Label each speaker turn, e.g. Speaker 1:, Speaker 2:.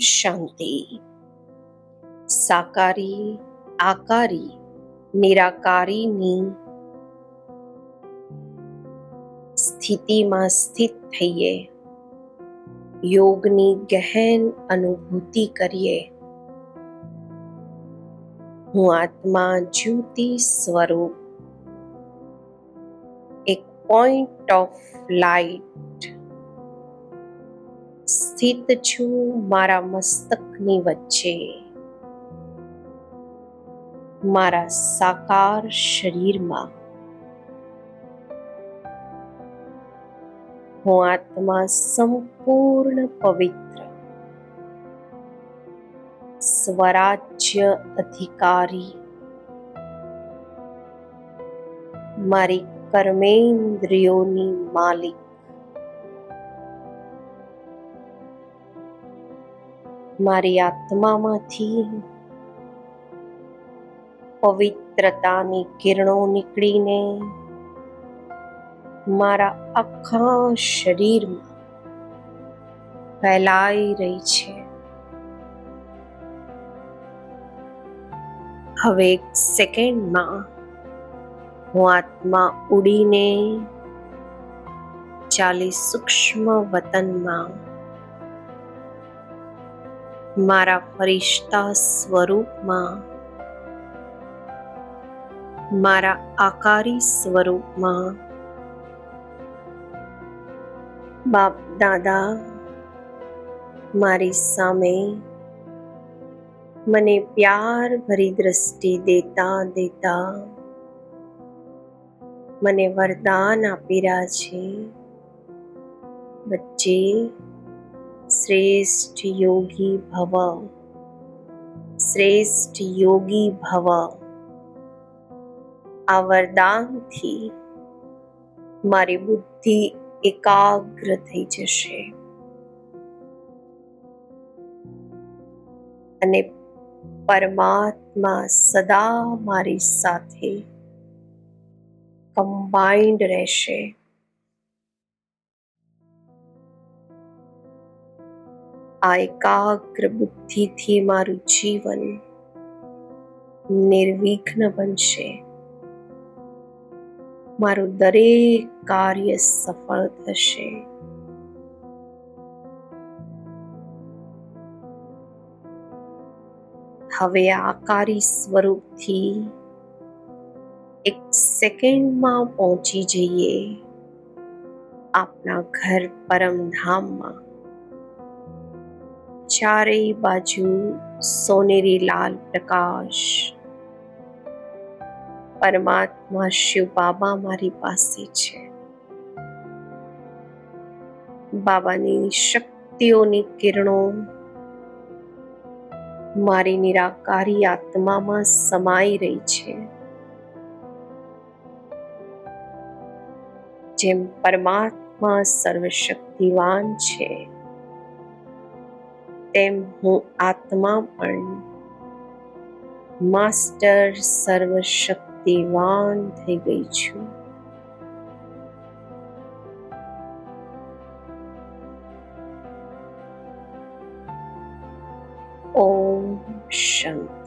Speaker 1: શાંતિ. સાકારી, આકારી, નિરાકારીની સ્થિતિમાં સ્થિત થઈએ. યોગની ગહેન અનુભૂતિ કરીએ. હું આત્મા જ્યોતિ સ્વરૂપ. એક પોઈન્ટ ઓફ લાઈટ સ્થિત છું મારા મસ્તકની વચ્ચે. મારા સાકાર શરીરમાં. હું આત્મા સંપૂર્ણ પવિત્ર. સ્વરાજ્ય અધિકારી. મારી કર્મેન્દ્રિયોની માલિક. મારી આત્મામાંથી. પવિત્રતાની કિરણો નીકળીને મારા આખા શરીરમાં ફેલાઈ રહી છે. હવે એક સેકન્ડમાં હું આત્મા ઉડીને ચાલી સૂક્ષ્મ વતનમાં મારા ફરિશ્તા સ્વરૂપમાં. મારા આકારી સ્વરૂપમાં. બાપ દાદા, મારી સામે મને પ્યાર ભરી દ્રષ્ટિ દેતા દેતા મને વરદાન આપી રહ્યા છે. બચ્ચે શ્રેષ્ઠ યોગી ભવ. શ્રેષ્ઠ યોગી ભવ. આ વરદાનથી મારી બુદ્ધિ એકાગ્ર થઈ જશે. અને પરમાત્મા સદા મારી સાથે કમ્બાઇન્ડ રહેશે. આ એકાગ્ર બુદ્ધિથી મારું જીવન નિર્વિઘ્ન બનશે. મારું દરેક કાર્ય સફળ થશે. હવે આકારી સ્વરૂપથી એક સેકન્ડમાં પહોંચી જઈએ આપના ઘર પરમધામમાં ચારેય બાજુ સોનેરી લાલ પ્રકાશ. પરમાત્મા શિવ બાબા મારી પાસે છે. બાબાની શક્તિઓની કિરણો મારી નિરાકારી આત્મામાં સમાઈ રહી છે. જેમ પરમાત્મા સર્વશક્તિવાન છે તેમ હું આત્મા પણ માસ્ટર સર્વશક્તિવાન થઈ ગઈ છું. ઓમ શાંતિ